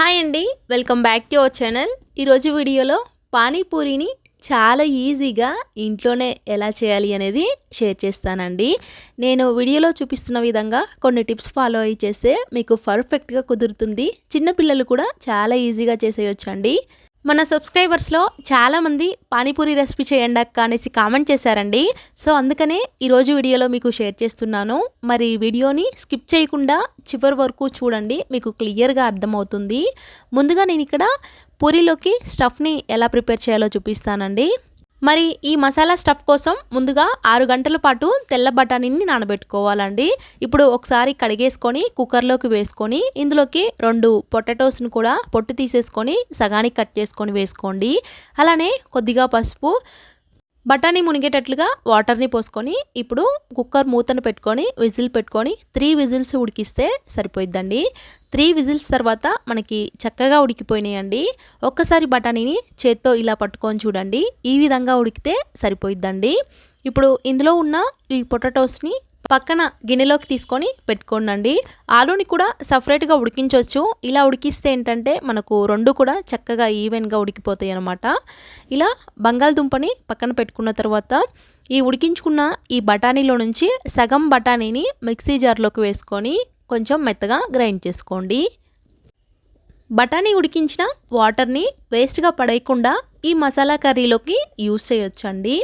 Hi అండి welcome back to our channel. ఈరోజు వీడియోలో పానీపూరిని చాలా ఈజీగా ఇంట్లోనే ఎలా చేయాలి అనేది షేర్ చేస్తానండి. నేను వీడియోలో చూపిస్తున్న విధంగా కొన్ని టిప్స్ ఫాలో అయ్యి చేస్తే మీకు పర్ఫెక్ట్గా కుదురుతుంది. చిన్నపిల్లలు కూడా చాలా ఈజీగా చేసేయొచ్చండి. మన సబ్స్క్రైబర్స్లో చాలామంది పానీపూరి రెసిపీ చేయండి అక్క అనేసి కామెంట్ చేశారండి. సో అందుకనే ఈరోజు వీడియోలో మీకు షేర్ చేస్తున్నాను. మరి వీడియోని స్కిప్ చేయకుండా చివరి వరకు చూడండి మీకు క్లియర్గా అర్థమవుతుంది. ముందుగా నేను ఇక్కడ పూరీలోకి స్టఫ్ని ఎలా ప్రిపేర్ చేయాలో చూపిస్తానండి. మరి ఈ మసాలా స్టఫ్ కోసం ముందుగా ఆరు గంటల పాటు తెల్ల బఠానీని నానబెట్టుకోవాలండి. ఇప్పుడు ఒకసారి కడిగేసుకొని కుక్కర్లోకి వేసుకొని ఇందులోకి రెండు పొటాటోస్ని కూడా పొట్టు తీసేసుకొని సగానికి కట్ చేసుకొని వేసుకోండి. అలానే కొద్దిగా పసుపు బఠానీ మునిగేటట్లుగా వాటర్ని పోసుకొని ఇప్పుడు కుక్కర్ మూతను పెట్టుకొని విజిల్ పెట్టుకొని త్రీ విజిల్స్ ఉడికిస్తే సరిపోయిద్దండి. త్రీ విజిల్స్ తర్వాత మనకి చక్కగా ఉడికిపోయినాయండి. ఒక్కసారి బఠానీని చేత్తో ఇలా పట్టుకొని చూడండి. ఈ విధంగా ఉడికితే సరిపోయిద్దండి. ఇప్పుడు ఇందులో ఉన్న ఈ పొటాటోస్ని పక్కన గిన్నెలోకి తీసుకొని పెట్టుకోండి ఆలూని కూడా సపరేట్గా ఉడికించవచ్చు ఇలా ఉడికిస్తే ఏంటంటే మనకు రెండు కూడా చక్కగా ఈవెన్గా ఉడికిపోతాయి అనమాట ఇలా బంగాళదుంపని పక్కన పెట్టుకున్న తర్వాత ఈ ఉడికించుకున్న ఈ బఠానీలో నుంచి సగం బఠానీని మిక్సీ జార్లోకి వేసుకొని కొంచెం మెత్తగా గ్రైండ్ చేసుకోండి. బఠానీ ఉడికించిన వాటర్ని వేస్ట్గా పడేయకుండా ఈ మసాలా కర్రీలోకి యూస్ చేయొచ్చండి.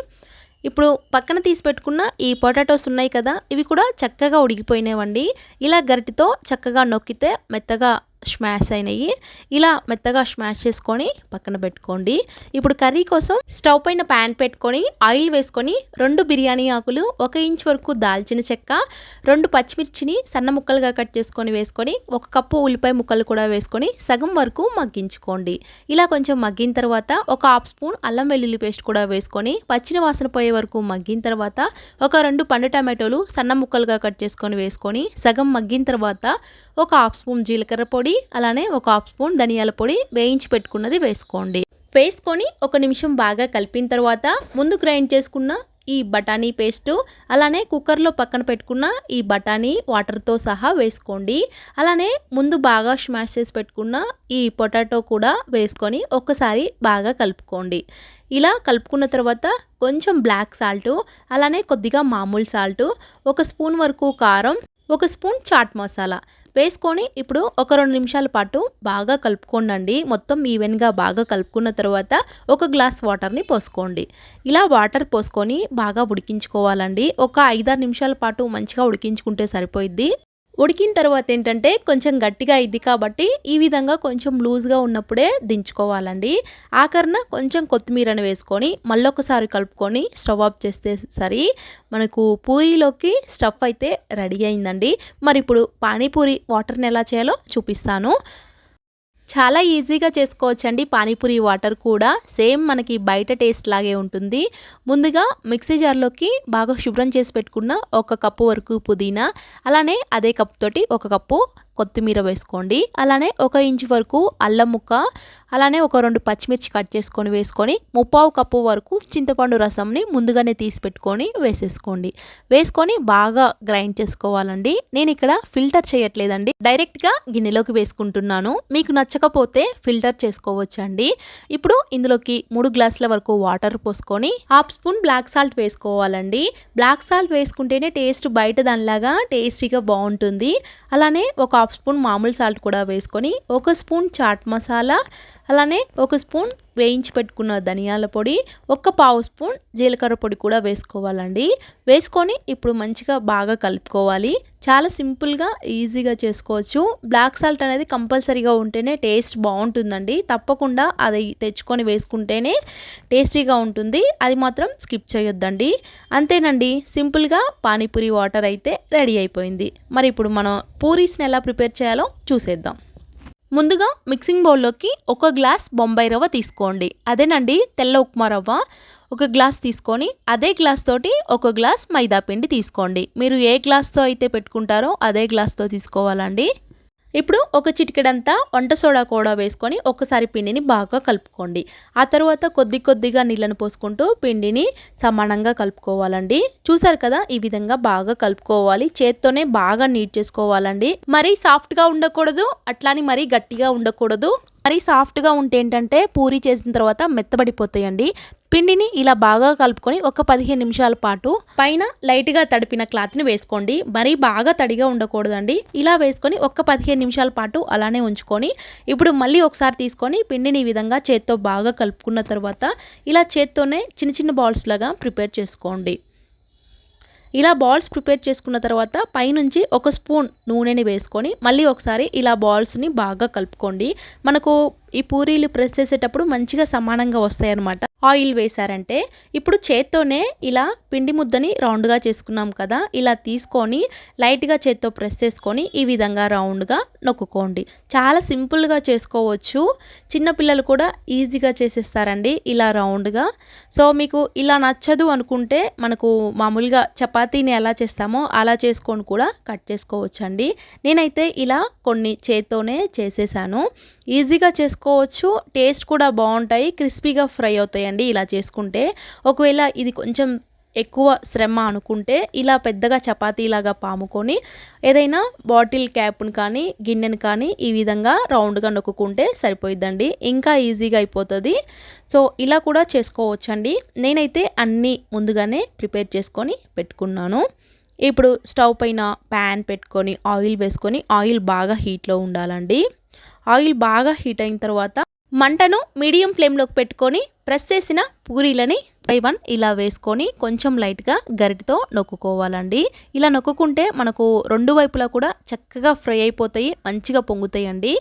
ఇప్పుడు పక్కన తీసి పెట్టుకున్న ఈ పొటాటోస్ ఉన్నాయి కదా ఇవి కూడా చక్కగా ఉడికిపోయినాయండి ఇలా గరిటితో చక్కగా నొక్కితే మెత్తగా స్మాష్ అయినాయి. ఇలా మెత్తగా స్మాష్ చేసుకొని పక్కన పెట్టుకోండి. ఇప్పుడు కర్రీ కోసం స్టవ్ పైన ప్యాన్ పెట్టుకొని ఆయిల్ వేసుకొని రెండు బిర్యానీ ఆకులు ఒక ఇంచ్ వరకు దాల్చిన చెక్క రెండు పచ్చిమిర్చిని సన్న ముక్కలుగా కట్ చేసుకొని వేసుకొని ఒక కప్పు ఉల్లిపాయ ముక్కలు కూడా వేసుకొని సగం వరకు మగ్గించుకోండి. ఇలా కొంచెం మగ్గిన తర్వాత ఒక హాఫ్ స్పూన్ అల్లం వెల్లుల్లి పేస్ట్ కూడా వేసుకొని పచ్చిన వాసన పోయే వరకు మగ్గిన తర్వాత ఒక రెండు పండు టమాటోలు సన్న ముక్కలుగా కట్ చేసుకొని వేసుకొని సగం మగ్గిన తర్వాత ఒక హాఫ్ స్పూన్ జీలకర్ర పొడి అలానే ఒక హాఫ్ స్పూన్ ధనియాల పొడి వేయించి పెట్టుకున్నది వేసుకోండి. వేసుకొని ఒక నిమిషం బాగా కలిపిన తర్వాత ముందు గ్రైండ్ చేసుకున్న ఈ బఠానీ పేస్టు అలానే కుక్కర్లో పక్కన పెట్టుకున్న ఈ బఠానీ వాటర్తో సహా వేసుకోండి. అలానే ముందు బాగా స్మాష్ చేసి పెట్టుకున్న ఈ పొటాటో కూడా వేసుకొని ఒక్కసారి బాగా కలుపుకోండి. ఇలా కలుపుకున్న తర్వాత కొంచెం బ్లాక్ సాల్టు అలానే కొద్దిగా మామూలు సాల్టు ఒక స్పూన్ వరకు కారం ఒక స్పూన్ చాట్ మసాలా. వేసుకొని ఇప్పుడు ఒక రెండు నిమిషాల పాటు బాగా కలుపుకోండి మొత్తం ఈవెన్గా బాగా కలుపుకున్న తర్వాత ఒక గ్లాస్ వాటర్ని పోసుకోండి. ఇలా వాటర్ పోసుకొని బాగా ఉడికించుకోవాలండి. ఒక ఐదారు నిమిషాల పాటు మంచిగా ఉడికించుకుంటే సరిపోయిద్ది. ఉడికిన తర్వాత ఏంటంటే కొంచెం గట్టిగా అయింది కాబట్టి ఈ విధంగా కొంచెం లూజ్గా ఉన్నప్పుడే దించుకోవాలండి. ఆఖరణ కొంచెం కొత్తిమీరని వేసుకొని మళ్ళొకసారి కలుపుకొని స్టవ్ ఆఫ్ చేస్తే సరి. మనకు పూరీలోకి స్టఫ్ అయితే రెడీ అయిందండి. మరి ఇప్పుడు పానీపూరి వాటర్ని ఎలా చేయాలో చూపిస్తాను. చాలా ఈజీగా చేసుకోవచ్చండి. పానీపూరి వాటర్ కూడా సేమ్ మనకి బయట టేస్ట్ లాగే ఉంటుంది. ముందుగా మిక్సీ జార్లోకి బాగా శుభ్రం చేసి పెట్టుకున్న ఒక కప్పు వరకు పుదీనా అలానే అదే కప్ తోటి ఒక కప్పు కొత్తిమీర వేసుకోండి. అలానే ఒక ఇంచు వరకు అల్లం ముక్క అలానే ఒక రెండు పచ్చిమిర్చి కట్ చేసుకొని వేసుకొని ముప్పావు కప్పు వరకు చింతపండు రసంని ముందుగానే తీసి పెట్టుకొని వేసేసుకోండి. వేసుకొని బాగా గ్రైండ్ చేసుకోవాలండి. నేను ఇక్కడ ఫిల్టర్ చేయట్లేదండి. డైరెక్ట్గా గిన్నెలోకి వేసుకుంటున్నాను. మీకు నచ్చకపోతే ఫిల్టర్ చేసుకోవచ్చండి. ఇప్పుడు ఇందులోకి మూడు గ్లాసుల వరకు వాటర్ పోసుకొని హాఫ్ స్పూన్ బ్లాక్ సాల్ట్ వేసుకోవాలండి. బ్లాక్ సాల్ట్ వేసుకుంటేనే టేస్ట్ బయట దానిలాగా టేస్టీగా బాగుంటుంది. అలానే ఒక హాఫ్ స్పూన్ మామూలు సాల్ట్ కూడా వేసుకొని ఒక స్పూన్ చాట్ మసాలా అలానే ఒక స్పూన్ వేయించి పెట్టుకున్న ధనియాల పొడి ఒక పావు స్పూన్ జీలకర్ర పొడి కూడా వేసుకోవాలండి. వేసుకొని ఇప్పుడు మంచిగా బాగా కలుపుకోవాలి. చాలా సింపుల్గా ఈజీగా చేసుకోవచ్చు. బ్లాక్ సాల్ట్ అనేది కంపల్సరీగా ఉంటేనే టేస్ట్ బాగుంటుందండి. తప్పకుండా అది తెచ్చుకొని వేసుకుంటేనే టేస్టీగా ఉంటుంది. అది మాత్రం స్కిప్ చేయొద్దండి. అంతేనండి సింపుల్గా పానీపూరి వాటర్ అయితే రెడీ అయిపోయింది. మరి ఇప్పుడు మనం పూరీస్ని ఎలా ప్రిపేర్ చేయాలో చూసేద్దాం. ముందుగా మిక్సింగ్ బౌల్లోకి ఒక గ్లాస్ బొంబాయి రవ్వ తీసుకోండి. అదేనండి తెల్ల ఉప్మా రవ్వ. ఒక గ్లాస్ తీసుకొని అదే గ్లాస్ తోటి ఒక గ్లాస్ మైదా పిండి తీసుకోండి. మీరు ఏ గ్లాస్తో అయితే పెట్టుకుంటారో అదే గ్లాస్తో తీసుకోవాలండి. ఇప్పుడు ఒక చిటికెడంతా వంట సోడా కూడా వేసుకొని ఒకసారి పిండిని బాగా కలుపుకోండి. ఆ తర్వాత కొద్ది కొద్దిగా నీళ్ళను పోసుకుంటూ పిండిని సమానంగా కలుపుకోవాలండి. చూసారు కదా ఈ విధంగా బాగా కలుపుకోవాలి. చేత్తోనే బాగా నీట్ చేసుకోవాలండి. మరీ సాఫ్ట్గా ఉండకూడదు అట్లాని మరీ గట్టిగా ఉండకూడదు. మరీ సాఫ్ట్గా ఉంటే ఏంటంటే పూరి చేసిన తర్వాత మెత్తబడిపోతాయండి. పిండిని ఇలా బాగా కలుపుకొని ఒక పదిహేను నిమిషాల పాటు పైన లైట్గా తడిపిన క్లాత్ని వేసుకోండి. మరీ బాగా తడిగా ఉండకూడదండి. ఇలా వేసుకొని ఒక పదిహేను నిమిషాల పాటు అలానే ఉంచుకొని ఇప్పుడు మళ్ళీ ఒకసారి తీసుకొని పిండిని ఈ విధంగా చేత్తో బాగా కలుపుకున్న తర్వాత ఇలా చేత్తోనే చిన్న చిన్న బాల్స్ లాగా ప్రిపేర్ చేసుకోండి. ఇలా బాల్స్ ప్రిపేర్ చేసుకున్న తర్వాత పైనుంచి ఒక స్పూన్ నూనెని వేసుకొని మళ్ళీ ఒకసారి ఇలా బాల్స్ని బాగా కలుపుకోండి. మనకు ఈ పూరీలు ప్రెస్ చేసేటప్పుడు మంచిగా సమానంగా వస్తాయి ఆయిల్ వేశారంటే ఇప్పుడు చేత్తోనే ఇలా పిండి ముద్దని రౌండ్గా చేసుకున్నాం కదా ఇలా తీసుకొని లైట్గా చేత్తో ప్రెస్ చేసుకొని ఈ విధంగా రౌండ్గా నొక్కుకోండి. చాలా సింపుల్గా చేసుకోవచ్చు. చిన్నపిల్లలు కూడా ఈజీగా చేసేస్తారండి ఇలా రౌండ్గా సో మీకు ఇలా నచ్చదు అనుకుంటే మనకు మామూలుగా చపాతీని ఎలా చేస్తామో అలా చేసుకొని కూడా కట్ చేసుకోవచ్చండి. నేనైతే ఇలా కొన్ని చేత్తోనే చేసేసాను. ఈజీగా చేసుకోవచ్చు టేస్ట్ కూడా బాగుంటాయి క్రిస్పీగా ఫ్రై అవుతాయండి ఇలా చేసుకుంటే. ఒకవేళ ఇది కొంచెం ఎక్కువ శ్రమ అనుకుంటే ఇలా పెద్దగా చపాతీలాగా పాముకొని ఏదైనా బాటిల్ క్యాప్ని కానీ గిన్నెను కానీ ఈ విధంగా రౌండ్గా నొక్కుంటే సరిపోయిద్దండి. ఇంకా ఈజీగా అయిపోతుంది. సో ఇలా కూడా చేసుకోవచ్చండి. నేనైతే అన్నీ ముందుగానే ప్రిపేర్ చేసుకొని పెట్టుకున్నాను. ఇప్పుడు స్టవ్ పైన ప్యాన్ పెట్టుకొని ఆయిల్ వేసుకొని ఆయిల్ బాగా హీట్లో ఉండాలండి. ఆయిల్ బాగా హీట్ అయిన తర్వాత మంటను మీడియం ఫ్లేమ్లోకి పెట్టుకొని ప్రెస్ చేసిన పూరీలని బై వన్ ఇలా వేసుకొని కొంచెం లైట్గా గరిటితో నొక్కుకోవాలండి. ఇలా నొక్కుంటే మనకు రెండు వైపులా కూడా చక్కగా ఫ్రై అయిపోతాయి మంచిగా పొంగుతాయండి.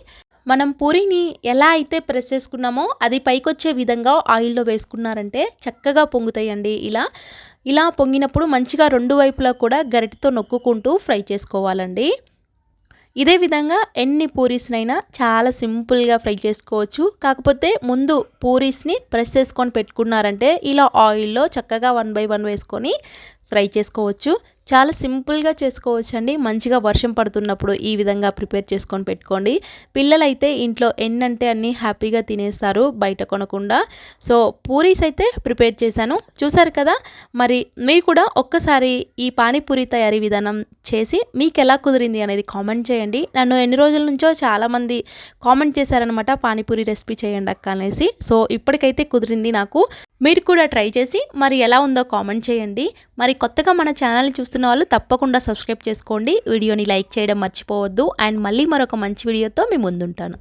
మనం పూరిని ఎలా అయితే ప్రెస్ చేసుకున్నామో అది పైకొచ్చే విధంగా ఆయిల్లో వేసుకున్నారంటే చక్కగా పొంగుతాయండి ఇలా. ఇలా పొంగినప్పుడు మంచిగా రెండు వైపులా కూడా గరిటితో నొక్కుకుంటూ ఫ్రై చేసుకోవాలండి. ఇదే విధంగా ఎన్ని పూరీస్నైనా చాలా సింపుల్గా ఫ్రై చేసుకోవచ్చు. కాకపోతే ముందు పూరీస్ని ప్రెస్ చేసుకొని పెట్టుకున్నారంటే ఇలా ఆయిల్లో చక్కగా వన్ బై వన్ వేసుకొని ఫ్రై చేసుకోవచ్చు. చాలా సింపుల్గా చేసుకోవచ్చు అండి మంచిగా వర్షం పడుతున్నప్పుడు ఈ విధంగా ప్రిపేర్ చేసుకొని పెట్టుకోండి. పిల్లలైతే ఇంట్లో ఎన్నంటే అన్నీ హ్యాపీగా తినేస్తారు బయట కొనకుండా. సో పూరీస్ అయితే ప్రిపేర్ చేశాను. చూసారు కదా? మరి మీరు కూడా ఒక్కసారి ఈ పానీపూరి తయారీ విధానం చేసి మీకు ఎలా కుదిరింది అనేది కామెంట్ చేయండి. నన్ను ఎన్ని రోజుల నుంచో చాలామంది కామెంట్ చేశారనమాట పానీపూరి రెసిపీ చేయండి అక్క అనేసి. సో ఇప్పటికైతే కుదిరింది నాకు. మీరు కూడా ట్రై చేసి మరి ఎలా ఉందో కామెంట్ చేయండి. మరి కొత్తగా మన ఛానల్ని చూస్తున్న వాళ్ళు తప్పకుండా సబ్స్క్రైబ్ చేసుకోండి. వీడియోని లైక్ చేయడం మర్చిపోవద్దు. అండ్ మళ్ళీ మరొక మంచి వీడియోతో మీ ముందుంటాను.